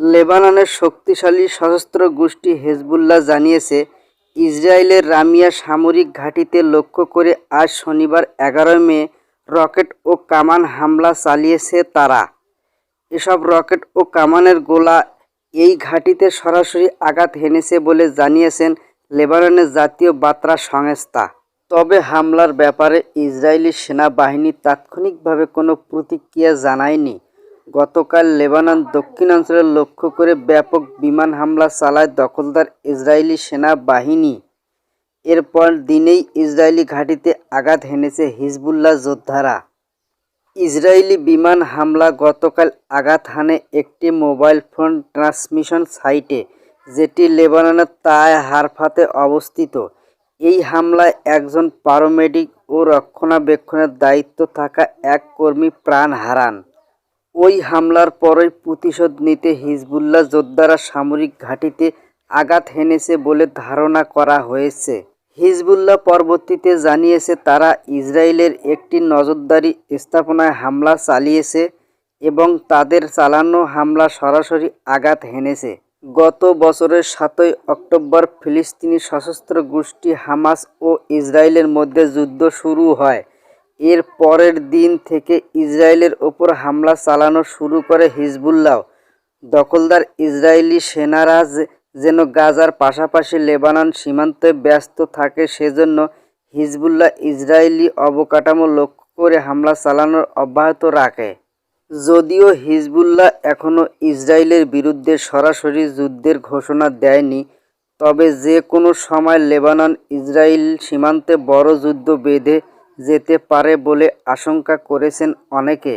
লেবাননের শক্তিশালী সশস্ত্র গোষ্ঠী হেজবুল্লাহ জানিয়েছে, ইসরায়েলের রামিয়া সামরিক ঘাঁটিতে লক্ষ্য করে আজ শনিবার এগারোই মে রকেট ও কামান হামলা চালিয়েছে তারা। এসব রকেট ও কামানের গোলা এই ঘাঁটিতে সরাসরি আঘাত হেনেছে বলে জানিয়েছেন লেবাননের জাতীয় বার্তা সংস্থা। তবে হামলার ব্যাপারে ইসরায়েলি সেনাবাহিনী তাৎক্ষণিকভাবে কোনো প্রতিক্রিয়া জানায়নি। গতকাল লেবানন দক্ষিণাঞ্চলে লক্ষ্য করে ব্যাপক বিমান হামলা চালায় দখলদার ইসরায়েলি সেনাবাহিনী। এরপর দিনেই ইসরায়েলি ঘাঁটিতে আঘাত হেনেছে হিজবুল্লাহ যোদ্ধারা। ইসরায়েলি বিমান হামলা গতকাল আঘাত হানে একটি মোবাইল ফোন ট্রান্সমিশন সাইটে, যেটি লেবাননের তায় হারফাতে অবস্থিত। এই হামলায় একজন পারামেডিক ও রক্ষণাবেক্ষণের দায়িত্ব থাকা এক কর্মী প্রাণ হারান। ওই হামলার পরই প্রতিশোধ নিতে হিজবুল্লাহ যোদ্ধারা সামরিক ঘাঁটিতে আঘাত হেনেছে বলে ধারণা করা হয়েছে। হিজবুল্লাহ পরবর্তীতে জানিয়েছে, তারা ইসরায়েলের একটি নজরদারি স্থাপনায় হামলা চালিয়েছে এবং তাদের চালানো হামলা সরাসরি আঘাত হেনেছে। গত বছরের সাতই অক্টোবর ফিলিস্তিনি সশস্ত্র গোষ্ঠী হামাস ও ইসরায়েলের মধ্যে যুদ্ধ শুরু হয়। এর পরের দিন থেকে ইসরায়েলের ওপর হামলা চালানো শুরু করে হিজবুল্লাহ। দখলদার ইসরায়েলি সেনারা যেন গাজার পাশাপাশি লেবানন সীমান্তে ব্যস্ত থাকে সেজন্য হিজবুল্লাহ ইসরায়েলি অবকাঠামো লক্ষ্য করে হামলা চালানোর অব্যাহত রাখে। যদিও হিজবুল্লাহ এখনও ইসরায়েলের বিরুদ্ধে সরাসরি যুদ্ধের ঘোষণা দেয়নি, তবে যে কোনো সময় লেবানন ইসরায়েল সীমান্তে বড় যুদ্ধ বেঁধে যেতে পারে বলে আশঙ্কা করেছেন অনেকে।